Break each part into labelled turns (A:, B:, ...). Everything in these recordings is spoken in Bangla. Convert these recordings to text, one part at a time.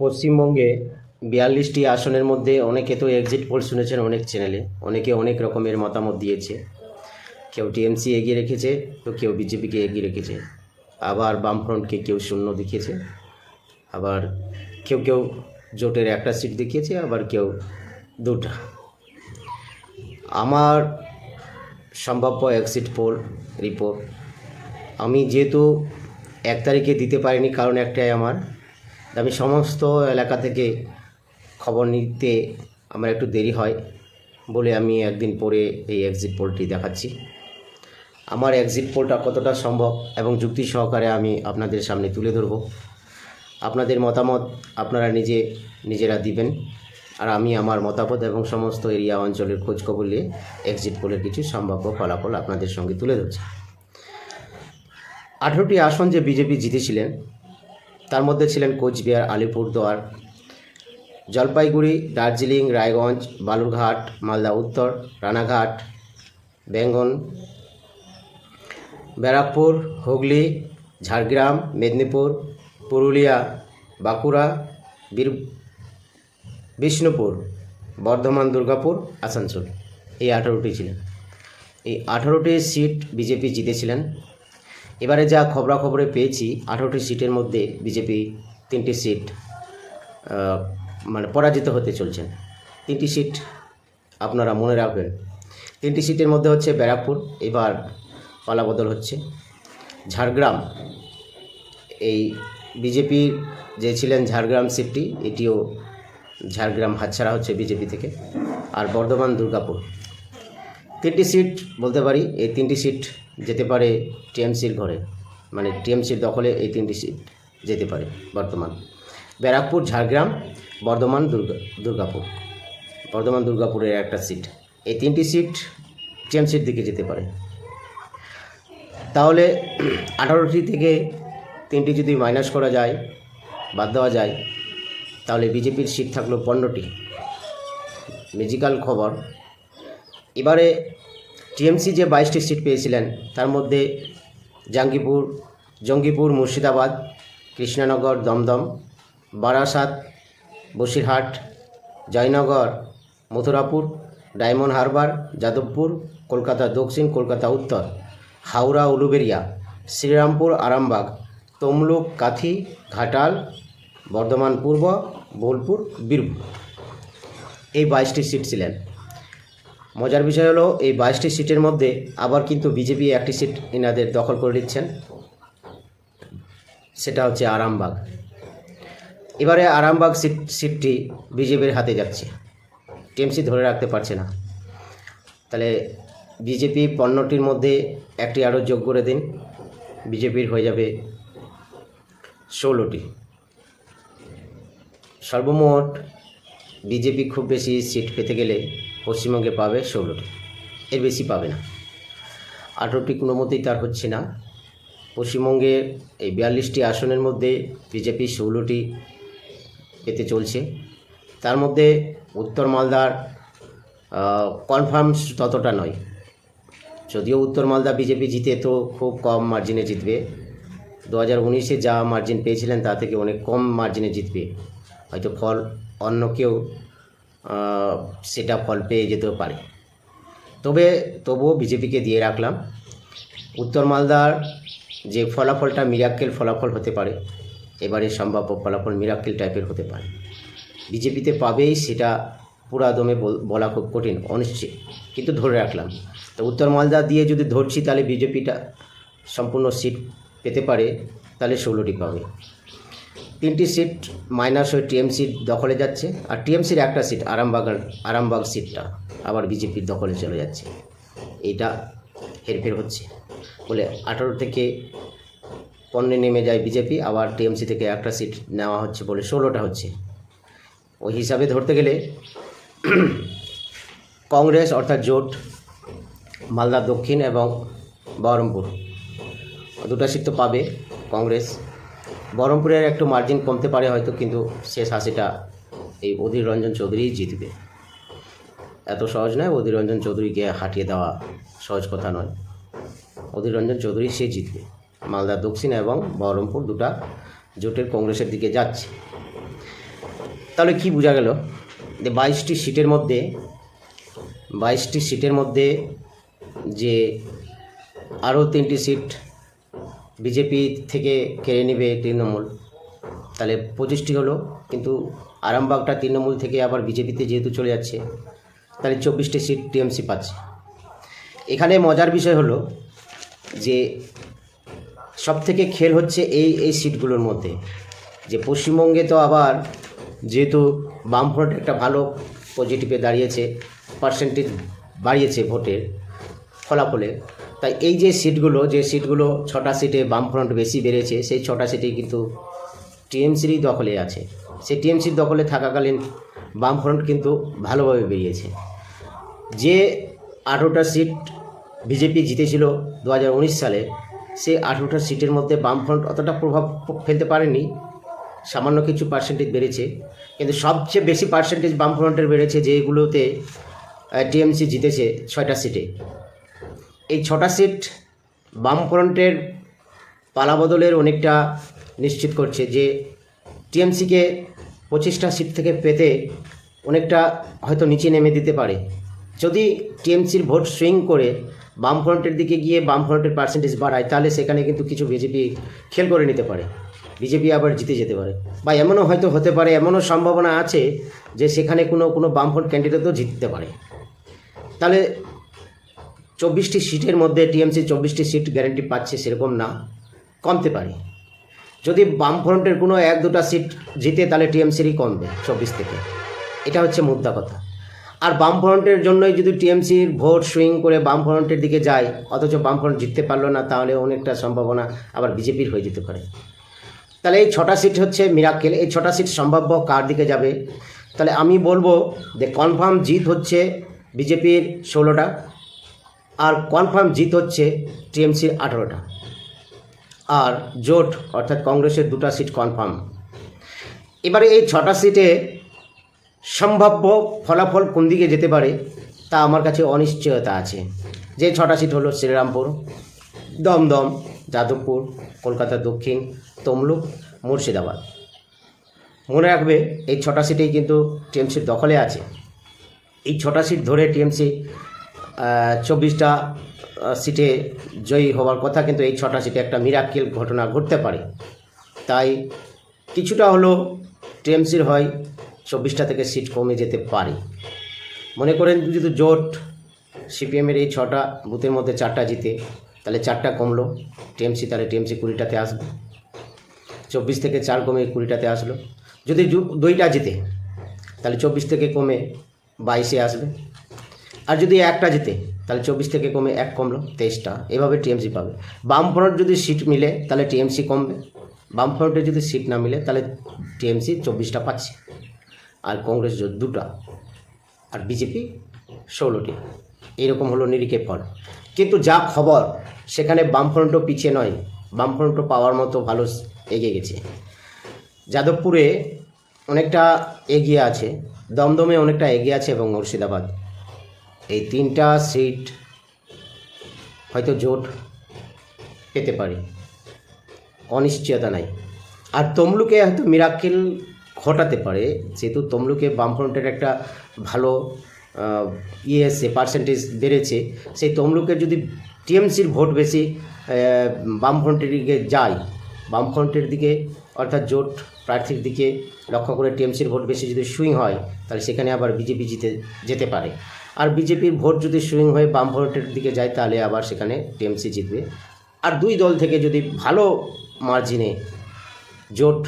A: পশ্চিমবঙ্গে বিয়াল্লিশটি আসনের মধ্যে অনেকে তো এক্সিট পোল শুনেছেন অনেক চ্যানেলে অনেকে অনেক রকমের মতামত দিয়েছে। কেউ টিএমসি এগিয়ে রেখেছে, তো কেউ বিজেপিকে এগিয়ে রেখেছে। আবার বামফ্রন্টকে কেউ শূন্য দেখিয়েছে। আবার কেউ কেউ জোটের একটা সিট দেখিয়েছে, আবার কেউ দুটা। আমার সম্ভাব্য এক্সিট পোল রিপোর্ট আমি যেহেতু এক তারিখে দিতে পারিনি, কারণ একটাই আমার। আমি সমস্ত এলাকা থেকে খবর নিতে আমার একটু দেরি হয় বলে আমি একদিন পরে এই এক্সিট পোলটি দেখাচ্ছি। আমার এক্সিট পোলটা কতটা সম্ভব এবং যুক্তি সহকারে আমি আপনাদের সামনে তুলে ধরব। আপনাদের মতামত আপনারা নিজে, নিজেরা দিবেন আর আমি আমার মতামত এবং সমস্ত এরিয়া অঞ্চলের খোঁজখবর নিয়ে এক্সিট পোলের কিছু সম্ভাব্য ফলাফল আপনাদের সঙ্গে তুলে ধরছি। আঠেরোটি আসন যে বিজেপি জিতেছিলেন তার মধ্যে ছিলেন কোচবিহার, আলিপুরদুয়ার, জলপাইগুড়ি, দার্জিলিং, রায়গঞ্জ, বালুরঘাট, মালদা, উত্তর, রানাঘাট বেঙ্গন ব্যারাকপুর, হুগলি, ঝাড়গ্রাম, মেদিনীপুর, পুরুলিয়া, বাঁকুড়া, বীর, বিষ্ণুপুর, বর্ধমান, দুর্গাপুর, আসানসোল। এই আঠারোটি ছিলেন। এই আঠারোটি সিট বিজেপি জিতেছিলেন। এবারে যা খবরাখবরে পেয়েছি, আঠারোটি সিটের মধ্যে বিজেপি তিনটি সিট মানে পরাজিত হতে চলছেন তিনটি সিট আপনারা মনে রাখবেন। তিনটি সিটের মধ্যে হচ্ছে ব্যারাকপুর, এবার পালাবদল হচ্ছে। ঝাড়গ্রাম, এই বিজেপির যে ছিলেন ঝাড়গ্রাম সিটটি, এটিও ঝাড়গ্রাম হাতছাড়া হচ্ছে বিজেপি থেকে। আর বর্ধমান দুর্গাপুর তিনটি সিট বলতে পারি। এই তিনটি সিট যেতে পারে টিএমসির ঘরে। মানে টিএমসির দখলে এই তিনটি সিট যেতে পারে বর্তমান। ব্যারাকপুর, ঝাড়গ্রাম, বর্ধমান, দুর্গা দুর্গাপুর। বর্ধমান, দুর্গাপুরের একটা সিট এই তিনটি সিট টিএমসির দিকে যেতে পারে। তাহলে আঠারোটি থেকে তিনটি যদি মাইনাস করা যায়, বাদ দেওয়া যায়, তাহলে বিজেপির সিট থাকল পনেরোটি মিউজিক্যাল খবর। এবারে টিএমসি যে বাইশটি সিট পেয়েছিলেন, তার মধ্যে জাঙ্গিপুর, জঙ্গিপুর, মুর্শিদাবাদ, কৃষ্ণনগর, দমদম, বারাসাত, বসিরহাট, জয়নগর, মথুরাপুর, ডায়মন্ড হারবার, যাদবপুর, কলকাতা দক্ষিণ, কলকাতা উত্তর, হাওড়া, উলুবেরিয়া, শ্রীরামপুর, আরামবাগ, তমলুক, কাথি, ঘাটাল, বর্ধমান পূর্ব, বোলপুর, বীরভূম। এই বাইশটি সিট ছিলেন। মজার বিষয় হলো, এই বাইশটি সিটের মধ্যে আবার কিন্তু বিজেপি একটি সিট এনাদের দখল করে নিচ্ছেন। সেটা হচ্ছে আরামবাগ। এবারে আরামবাগ সিট, সিটটি বিজেপির হাতে যাচ্ছে। টিএমসি ধরে রাখতে পারছে না। তাহলে বিজেপি পণ্যটির মধ্যে একটি আরও যোগ করে দিন। বিজেপির হয়ে যাবে ষোলোটি। সর্বমোট বিজেপি খুব বেশি সিট পেতে গেলে পশ্চিমবঙ্গে পাবে ষোলোটি। এর বেশি পাবে না। আঠেরোটি কোনো মতেই তার হচ্ছে না। পশ্চিমবঙ্গে এই বিয়াল্লিশটি আসনের মধ্যে বিজেপি ষোলোটি পেতে চলছে। তার মধ্যে উত্তর মালদার কনফার্ম ততটা নয়। যদিও উত্তর মালদা বিজেপি জিতে তো খুব কম মার্জিনে জিতবে। দু হাজার উনিশে যা মার্জিন পেয়েছিলেন তা থেকে অনেক কম মার্জিনে জিতবে। হয়তো ফল অন্য কেউ সেটা ফল পেয়ে যেতেও পারে। তবে, তবুও বিজেপিকে দিয়ে রাখলাম। উত্তর মালদার যে ফলাফলটা মিরাক্কেল ফলাফল হতে পারে এবারে সম্ভাব্য ফলাফল মিরাক্কেল টাইপের হতে পারে। বিজেপিতে পাবেই সেটা পুরা দমে বল- বলা খুব কঠিন, অনিশ্চিত, কিন্তু ধরে রাখলাম। তো উত্তর মালদা দিয়ে যদি ধরছি, তাহলে বিজেপিটা সম্পূর্ণ সিট পেতে পারে, তাহলে ষোলোটি পাবে। তিনটি সিট মাইনাস হয়ে টিএমসির দখলে যাচ্ছে আর টিএমসির একটা সিট আরামবাগ আরামবাগ সিটটা আবার বিজেপির দখলে চলে যাচ্ছে। এইটা হেরফের হচ্ছে। বলে আঠারো থেকে পণ্যে নেমে যায় বিজেপি আবার টিএমসি থেকে একটা সিট নেওয়া হচ্ছে বলে ষোলোটা হচ্ছে। ওই হিসাবে ধরতে গেলে কংগ্রেস অর্থাৎ জোট, মালদা দক্ষিণ এবং বহরমপুর, দুটা সিট তো পাবে কংগ্রেস। বহরমপুরের একটু মার্জিন কমতে পারে হয়তো, কিন্তু শেষ হাসিটা এই অধীর রঞ্জন চৌধুরীই জিতবে। এত সহজ নয় অধীর রঞ্জন চৌধুরীকে হাঁটিয়ে দেওয়া সহজ কথা নয়। অধীর রঞ্জন চৌধুরী সে জিতবে। মালদা দক্ষিণ এবং বহরমপুর দুটা জোটের কংগ্রেসের দিকে যাচ্ছে। তাহলে কি বোঝা গেল? যে বাইশটি সিটের মধ্যে, বাইশটি সিটের মধ্যে যে আরও তিনটি সিট বিজেপি থেকে কেড়ে নেবে তৃণমূল। তাহলে পঁচিশটি হলো, কিন্তু আরামবাগটা তৃণমূল থেকে আবার বিজেপিতে যেহেতু চলে যাচ্ছে, তাহলে চব্বিশটি সিট টিএমসি পাচ্ছে। এখানে মজার বিষয় হলো যে সব থেকে খেল হচ্ছে এই এই সিটগুলোর মধ্যে। যে পশ্চিমবঙ্গে তো আবার যেহেতু বামফ্রন্ট একটা ভালো পজিটিভে দাঁড়িয়েছে পার্সেন্টেজ বাড়িয়েছে ভোটের ফলাফলে তাই এই যে সিটগুলো যে সিটগুলো ছটা সিটে বামফ্রন্ট বেশি বেড়েছে, সেই ছটা সিটে কিন্তু টিএমসিরই দখলে আছে। সেই টিএমসির দখলে থাকাকালীন বামফ্রন্ট কিন্তু ভালোভাবে বেরিয়েছে। যে আঠেরোটা সিট বিজেপি জিতেছিল দু হাজার উনিশ সালে, সেই আঠেরোটা সিটের মধ্যে বামফ্রন্ট অতটা প্রভাব ফেলতে পারেনি। সামান্য কিছু পার্সেন্টেজ বেড়েছে। কিন্তু সবচেয়ে বেশি পার্সেন্টেজ বামফ্রন্টের বেড়েছে, যেগুলোতে টিএমসি জিতেছে ছয়টা সিটে। এই ছটা সিট বামফ্রন্টের পালাবদলের অনেকটা নিশ্চিত করছে যে টিএমসিকে পঁচিশটা সিট থেকে পেতে অনেকটা হয়তো নিচে নেমে দিতে পারে। যদি টিএমসির ভোট সুইং করে বামফ্রন্টের দিকে গিয়ে বামফ্রন্টের পার্সেন্টেজ বাড়ায়, তাহলে সেখানে কিন্তু কিছু বিজেপি খেল করে নিতে পারে। বিজেপি আবার জিতে যেতে পারে। বা এমনও হয়তো হতে পারে, এমনও সম্ভাবনা আছে যে সেখানে কোনো কোনো বামফ্রন্ট ক্যান্ডিডেটও জিততে পারে। তাহলে চব্বিশটি সিটের মধ্যে টিএমসি চব্বিশটি সিট গ্যারেন্টি পাচ্ছে সেরকম না। কমতে পারে। যদি বামফ্রন্টের কোনো এক, দুটো সিট জিতে, তাহলে টিএমসিরই কমবে চব্বিশ থেকে। এটা হচ্ছে মুদ্রা কথা। আর বামফ্রন্টের জন্যই যদি টিএমসির ভোট সুইং করে বামফ্রন্টের দিকে যায়, অথচ বামফ্রন্ট জিততে পারল না, তাহলে অনেকটা সম্ভাবনা আবার বিজেপির হয়ে যেতে পারে। তাহলে এই ছটা সিট হচ্ছে মিরাক্কেল এই ছটা সিট সম্ভাব্য কার দিকে যাবে? তাহলে আমি বলব যে কনফার্ম জিত হচ্ছে বিজেপির ষোলোটা। আর কনফার্ম জিত হচ্ছে টিএমসির আঠেরোটা। আর জোট, অর্থাৎ কংগ্রেসের দুটো সিট কনফার্ম এবারে এই ছটা সিটে সম্ভাব্য ফলাফল কোন দিকে যেতে পারে, তা আমার কাছে অনিশ্চয়তা আছে। যে ছটা সিট হলো শ্রীরামপুর, দমদম, যাদবপুর, কলকাতা দক্ষিণ, তমলুক, মুর্শিদাবাদ। মনে রাখবে, এই ছটা সিটেই কিন্তু টিএমসির দখলে আছে। এই ছটা সিট ধরে টিএমসি চব্বিশটা সিটে জয়ী হওয়ার কথা, কিন্তু এই ছটা সিটে একটা মিরাক্কেল ঘটনা ঘটতে পারে। তাই কিছুটা হলো টিএমসির হয়, চব্বিশটা থেকে সিট কমে যেতে পারে। মনে করেন যদি জোট, সিপিএমের এই ছটা, বুথের মধ্যে চারটা জিতে, তাহলে চারটা কমলো। টিএমসি, তাহলে টিএমসি কুড়িটাতে আসবে। চব্বিশ থেকে চার কমে কুড়িটাতে আসলো। যদি দুইটা জিতে, তাহলে চব্বিশ থেকে কমে বাইশে আসবে। আর যদি একটা জিতে, তাহলে চব্বিশ থেকে কমে এক কমলো, তেইশটা। এভাবে টিএমসি পাবে। বামফ্রন্ট যদি সিট মিলে, তাহলে টিএমসি কমবে। বামফ্রন্টে যদি সিট না মিলে, তাহলে টিএমসি চব্বিশটা পাচ্ছে। আর কংগ্রেস দুটা। আর বিজেপি ষোলোটি। এরকম হলো নিরিখে ফল। কিন্তু যা খবর, সেখানে বামফ্রন্টও পিছিয়ে নয়। বামফ্রন্টও পাওয়ার মতো ভালো এগিয়ে গেছে। যাদবপুরে অনেকটা এগিয়ে আছে। দমদমে অনেকটা এগিয়ে আছে এবং মুর্শিদাবাদ। এই তিনটা সিট হয়তো জোট পেতে পারে। অনিশ্চয়তা নাই। আর তমলুকে হয়তো মিরাক্কেল ঘটাতে পারে, যেহেতু তমলুকে বামফ্রন্টের একটা ভালো ইয়ে পার্সেন্টেজ বেড়েছে, সেই তমলুকের যদি টিএমসির ভোট বেশি বামফ্রন্টের দিকে যায়, বামফ্রন্টের দিকে অর্থাৎ জোট প্রার্থীর দিকে লক্ষ্য করে টিএমসির ভোট বেশি যদি সুইং হয়, তাহলে সেখানে আবার বিজেপি জিতে, যেতে পারে। আর বিজেপির ভোট যদি সুইং হয়ে বাম ভোটের দিকে যায়, তাহলে আবার সেখানে টিএমসি জিতবে। আর দুই দল থেকে যদি ভালো মার্জিনে জোট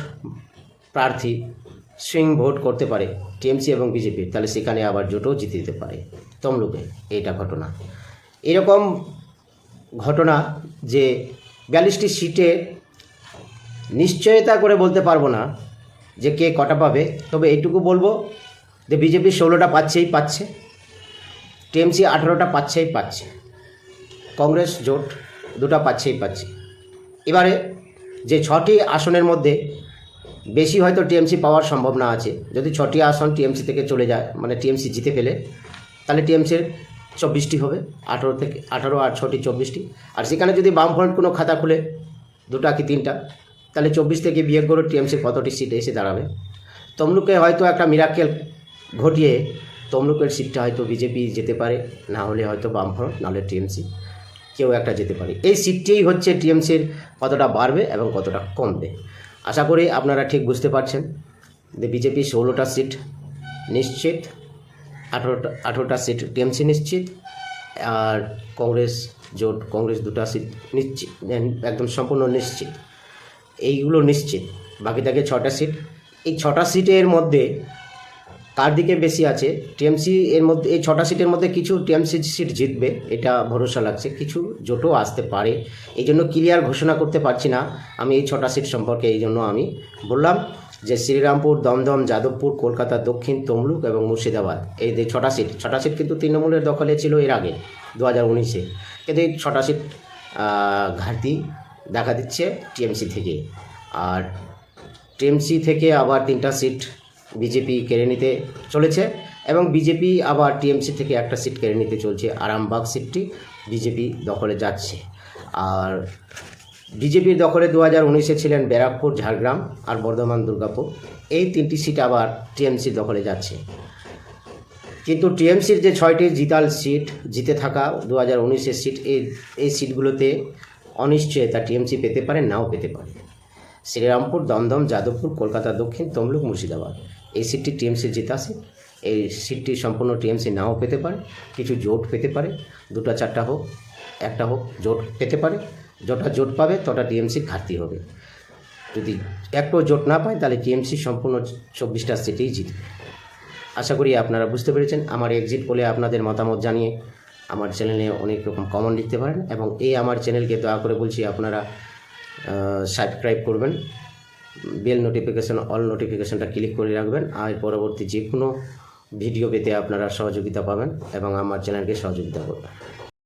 A: প্রার্থী সুইং ভোট করতে পারে টিএমসি এবং বিজেপি, তাহলে সেখানে আবার জোটও জিতে দিতে পারে। তমলুকে এইটা ঘটনা। এরকম ঘটনা যে বিয়াল্লিশটি সিটে নিশ্চয়তা করে বলতে পারব না যে কে কটা পাবে, তবে এইটুকু বলব যে বিজেপি ষোলোটা পাচ্ছেই পাচ্ছে। টিএমসি আঠেরোটা পাচ্ছেই পাচ্ছে। কংগ্রেস জোট দুটা পাচ্ছেই পাচ্ছে। এবারে যে ছটি আসনের মধ্যে বেশি হয়তো টিএমসি পাওয়ার সম্ভাবনা আছে, যদি ছটি আসন টিএমসি থেকে চলে যায় মানে টিএমসি জিতে ফেলে, তাহলে টিএমসির চব্বিশটি হবে, আঠেরো থেকে, আঠারো আর ছটি চব্বিশটি। আর সেখানে যদি বামফ্রন্ট কোনো খাতা খুলে, দুটা কি তিনটা, তাহলে চব্বিশ থেকে বিয়ে করে টিএমসির কতটি সিট এসে দাঁড়াবে? তমলুকে হয়তো একটা মিরাকেল ঘটিয়ে তমলুকের সিটটা হয়তো বিজেপি যেতে পারে, না হলে হয়তো বামফ্রন্ট নাহলে টিএমসি, কেউ একটা যেতে পারে। এই সিটটিই হচ্ছে টিএমসির কতটা বাড়বে এবং কতটা কমবে। আশা করি আপনারা ঠিক বুঝতে পারছেন যে বিজেপি ষোলোটা সিট নিশ্চিত, আঠেরোটা আঠেরোটা সিট টিএমসি নিশ্চিত, আর কংগ্রেস জোট, কংগ্রেস দুটা সিট নিশ্চিত একদম সম্পূর্ণ নিশ্চিত। এইগুলো নিশ্চিত। বাকি থাকে ছটা সিট। এই ছটা সিটের মধ্যে কার দিকে বেশি আছে? টিএমসি এর মধ্যে, এই ছটা সিটের মধ্যে কিছু টিএমসি সিট জিতবে, এটা ভরসা লাগছে। কিছু জোটও আসতে পারে। এই জন্য ক্লিয়ার ঘোষণা করতে পারছি না। আমি এই ছটা সিট সম্পর্কে এই জন্য আমি বললাম যে শ্রীরামপুর, দমদম, যাদবপুর, কলকাতা, দক্ষিণ তমলুক এবং মুর্শিদাবাদ। এই যে ছটা সিট ছটা সিট কিন্তু তৃণমূলের দখলে ছিল এর আগে দু হাজার উনিশে। কিন্তু এই ছটা সিট ঘাটতি দেখা দিচ্ছে টিএমসি থেকে। আর টিএমসি থেকে আবার তিনটা সিট বিজেপি কেড়ে নিতে চলেছে এবং বিজেপি আবার টিএমসি থেকে একটা সিট কেড়ে নিতে চলছে, আরামবাগ সিটটি বিজেপি দখলে যাচ্ছে। আর বিজেপির দখলে দু হাজার উনিশে ছিলেন ব্যারাকপুর, ঝাড়গ্রাম আর বর্ধমান, দুর্গাপুর। এই তিনটি সিট আবার টিএমসি দখলে যাচ্ছে। কিন্তু টিএমসির যে ছয়টি জিতাল সিট, জিতে থাকা দু হাজার উনিশের সিট, এই এই সিটগুলোতে অনিশ্চয়তা টিএমসি পেতে পারে, নাও পেতে পারে। শ্রীরামপুর, দমদম, যাদবপুর, কলকাতা, দক্ষিণ, তমলুক, মুর্শিদাবাদ। এই সিটটি টিএমসির জিতা সিট এই সিটটি সম্পূর্ণ টিএমসি নাও পেতে পারে। কিছু জোট পেতে পারে। দুটা, চারটা হোক, একটা হোক, জোট পেতে পারে। যটা জোট পাবে, তটা টিএমসির ঘাটতি হবে। যদি একটু জোট না পায়, তাহলে টিএমসি সম্পূর্ণ চব্বিশটা সিটেই জিতবে। আশা করি আপনারা বুঝতে পেরেছেন। আমার এক্সিট বলে আপনাদের মতামত জানিয়ে আমার চ্যানেলে অনেক রকম কমন লিখতে পারেন। এবং এই আমার চ্যানেলকে দয়া করে বলছি, আপনারা সাবস্ক্রাইব করবেন। বেল নোটিফিকেশান অল নোটিফিকেশানটা ক্লিক করে রাখবেন আর পরবর্তী যে কোনো ভিডিও পেতে আপনারা সহযোগিতা পাবেন এবং আমার চ্যানেলকে সহযোগিতা করবেন।